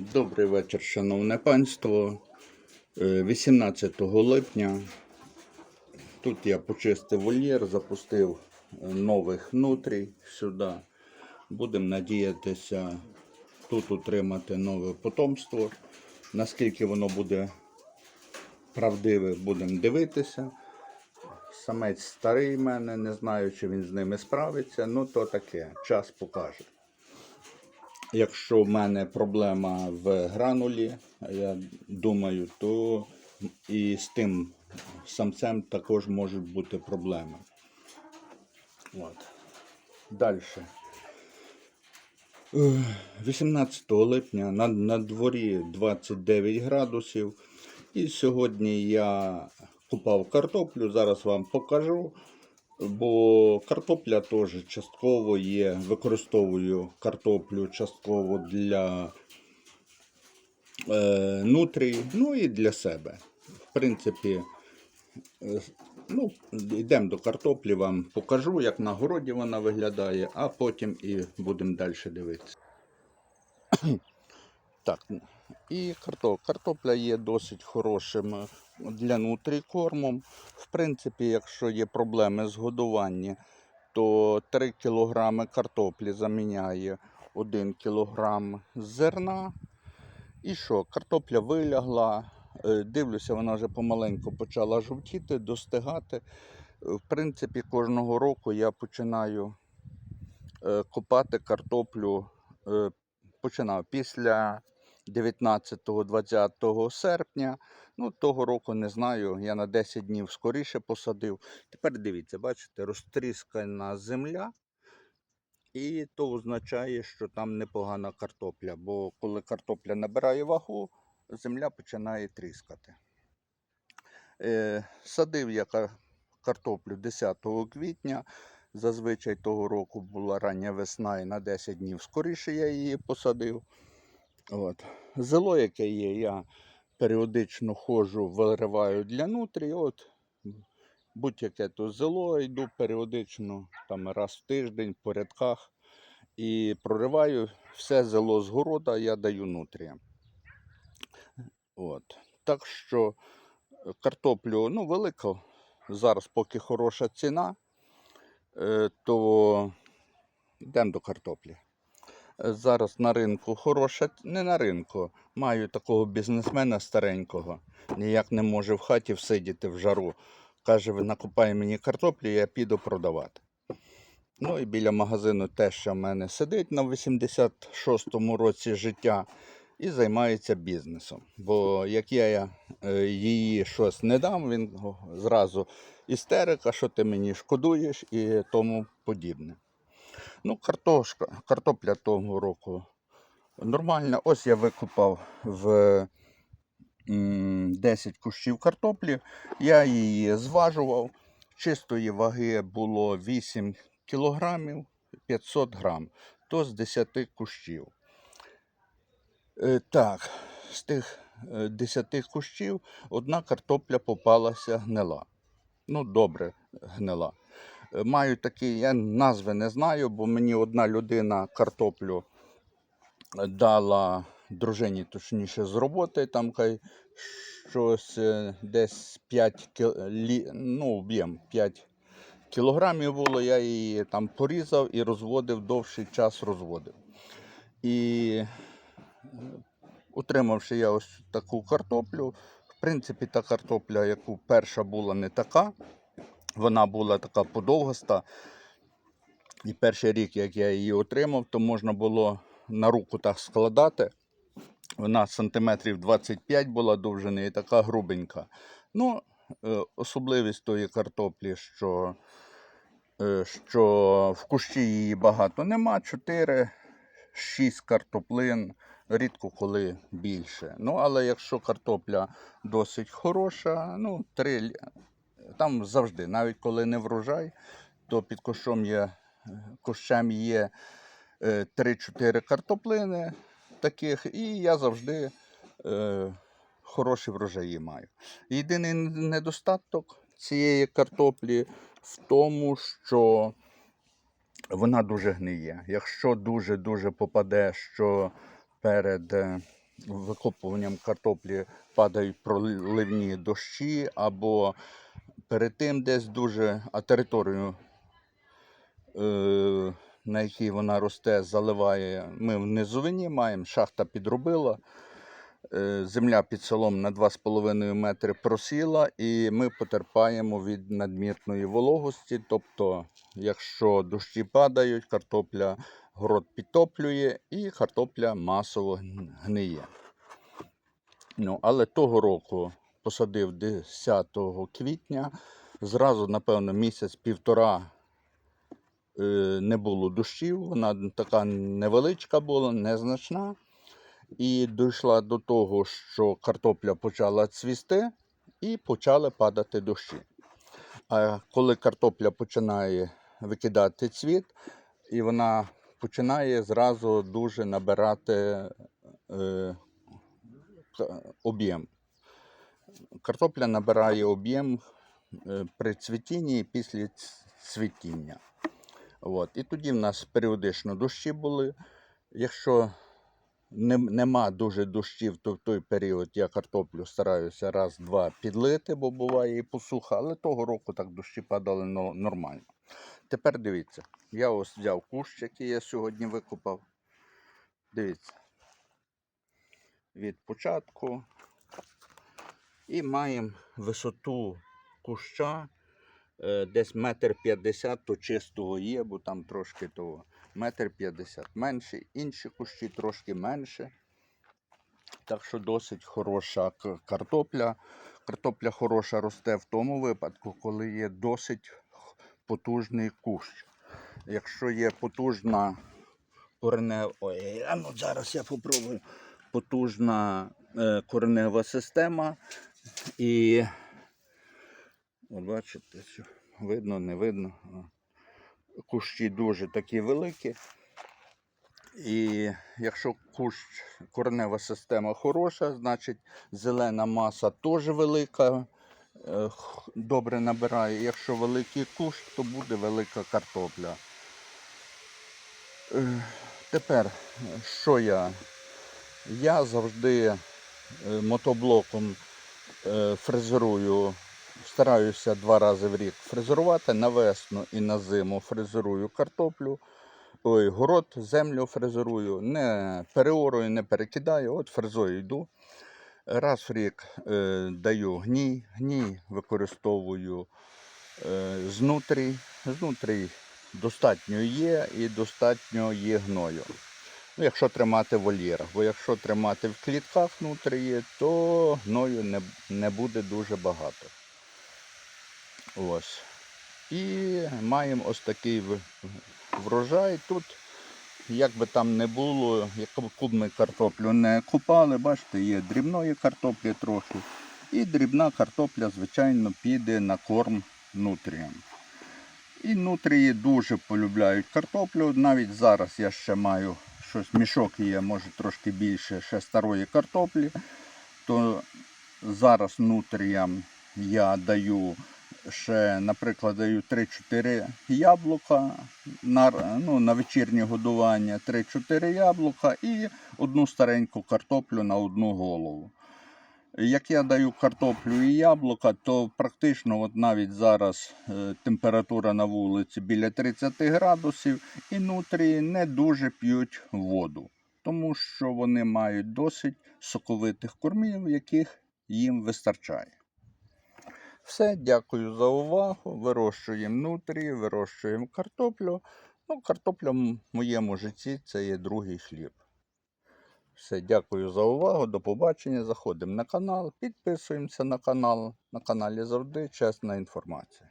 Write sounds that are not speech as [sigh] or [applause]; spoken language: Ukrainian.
Добрий вечір, шановне панство. Е, 18 липня тут я почистив вольєр, запустив е, нових нутрій сюди. Будемо надіятися тут утримати нове потомство. Наскільки воно буде правдиве, будемо дивитися. Самець старий в мене, не знаю, чи він з ними справиться. Ну то таке, час покаже. Якщо в мене проблема в гранулі, я думаю, то і з тим самцем також можуть бути проблеми. От. Далі. 18 липня на, на дворі 29 градусів. І сьогодні я купав картоплю, зараз вам покажу. Бо картопля теж частково є, використовую картоплю частково для е, нутрій, ну і для себе. В принципі, е, ну, йдемо до картоплі, вам покажу, як на городі вона виглядає, а потім і будемо далі дивитися. [coughs] Так, і картопля. Картопля є досить хорошим е, для нутрій кормом. В принципі, якщо є проблеми з годуванням, то 3 кг картоплі заміняє 1 кг зерна. І що, картопля вилягла. Е, Дивлюся, вона вже помаленьку почала жовтіти, достигати. Е, В принципі, кожного року я починаю копати картоплю. Починав після 19-20 серпня. Ну, того року не знаю, я на 10 днів скоріше посадив. Тепер дивіться, бачите, розтріскана земля. І то означає, що там непогана картопля. Бо коли картопля набирає вагу, земля починає тріскати. Е, садив я картоплю 10 квітня. Зазвичай того року була рання весна і на 10 днів скоріше я її посадив. От. Зело, яке є, я періодично ходжу, вириваю для нутрі. От, будь-яке то зело, йду періодично, там раз в тиждень по рядках і прориваю все зело з города, я даю нутріям. От. Так що е, картоплю ну, велика, зараз поки хороша ціна, е, то йдемо до картоплі. Зараз на ринку хороша, не на ринку. Маю такого бізнесмена старенького. Ніяк не може в хаті всидіти в жару. Каже, накупай мені картоплі, я піду продавати. Ну і біля магазину теж ще в мене сидить на 86-му році життя і займається бізнесом. Бо як я е, її щось не дам, він зразу істерика, що ти мені шкодуєш і тому подібне. Ну, картошка, картопля того року нормальна. Ось я викупав в 10 кущів картоплі. Я її зважував. Чистої ваги було 8 кілограмів 500 грам, то з 10 кущів. Е, так, з тих е, 10 кущів одна картопля попалася гнила. Ну, добре гнила. Е, Маю такі, я назви не знаю, бо мені одна людина картоплю е, дала дружині, точніше, з роботи, там кай щось е, десь 5 кіл... ну, об'єм 5 кілограмів було, я її там порізав і розводив, довший час розводив. І утримавши я ось таку картоплю, в принципі, та картопля, яку перша була не така, вона була така подовгаста. І перший рік, як я її отримав, то можна було на руку так складати. Вона сантиметрів 25 була довжини і така грубенька. Ну, е, особливість тої картоплі, що, е, що в кущі її багато нема, 4, 6 картоплин, рідко коли більше. Ну, але якщо картопля досить хороша, ну, 3, там завжди, навіть коли не врожай, то під кущом є, кущем є е, 3-4 картоплини таких, і я завжди е, хороші врожаї маю. Єдиний недостаток цієї картоплі в тому, що вона дуже гниє. Якщо дуже-дуже попаде, що перед е, викопуванням картоплі падають проливні дощі, або перед тим десь дуже, а територію, е, на якій вона росте, заливає. Ми в низовині маємо, шахта підробила. Е, Земля під селом на 2,5 метри просіла, і ми потерпаємо від надмірної вологості. Тобто, якщо дощі падають, картопля город підтоплює і картопля масово гниє. Ну, але того року посадив 10 квітня. Зразу, напевно, місяць-півтора е, не було дощів. Вона така невеличка була, незначна. І дійшла до того, що картопля почала цвісти і почали падати дощі. А коли картопля починає викидати цвіт, і вона починає зразу дуже набирати е, об'єм. Картопля набирає об'єм е, при цвітінні і після цвітіння. От. І тоді в нас періодично дощі були. Якщо не, нема дуже дощів, то в той період я картоплю стараюся раз-два підлити, бо буває і посуха, але того року так дощі падали нормально. Тепер дивіться, я ось взяв кущ, який я сьогодні викопав. Дивіться. Від початку. І маємо висоту куща е, десь метр п'ятдесят, то чистого є, бо там трошки того. Метр п'ятдесят менше, інші кущі трошки менше. Так що досить хороша картопля. Картопля хороша росте в тому випадку, коли є досить потужний кущ. Якщо є потужна коренева. Ой, а ну зараз я попробую. Потужна е, коренева система. І от бачите, що видно, не видно. Кущі дуже такі великі. І якщо кущ, коренева система хороша, значить зелена маса теж велика, е, добре набирає. Якщо великий кущ, то буде велика картопля. Е, Тепер, що я? Я завжди е, мотоблоком фрезерую, стараюся два рази в рік фрезерувати на весну і на зиму фрезерую картоплю. Ой, город, землю фрезерую, не переорую, не перекидаю, от фрезою йду. Раз в рік е, даю гній, гній використовую е, знутрі. Знутрі достатньо є і достатньо є гною. Ну, якщо тримати в вольєрах, бо якщо тримати в клітках внутрі, то гною не, не буде дуже багато. Ось. І маємо ось такий врожай. Тут, як би там не було, яку б ми картоплю не купали, бачите, є дрібної картоплі трохи. І дрібна картопля, звичайно, піде на корм нутріям. І нутрії дуже полюбляють картоплю. Навіть зараз я ще маю щось, мішок є, може трошки більше ще старої картоплі. То зараз нутріям я даю ще, наприклад, даю 3-4 яблука на, ну, на вечірнє годування, 3-4 яблука і одну стареньку картоплю на одну голову. Як я даю картоплю і яблука, то практично от навіть зараз е, температура на вулиці біля 30 градусів, і нутрії не дуже п'ють воду, тому що вони мають досить соковитих кормів, яких їм вистачає. Все, дякую за увагу. Вирощуємо нутрії, вирощуємо картоплю. Ну, картопля в моєму житті це є другий хліб. Все, дякую за увагу. До побачення. Заходимо на канал, підписуємося на канал. На каналі завжди чесна інформація.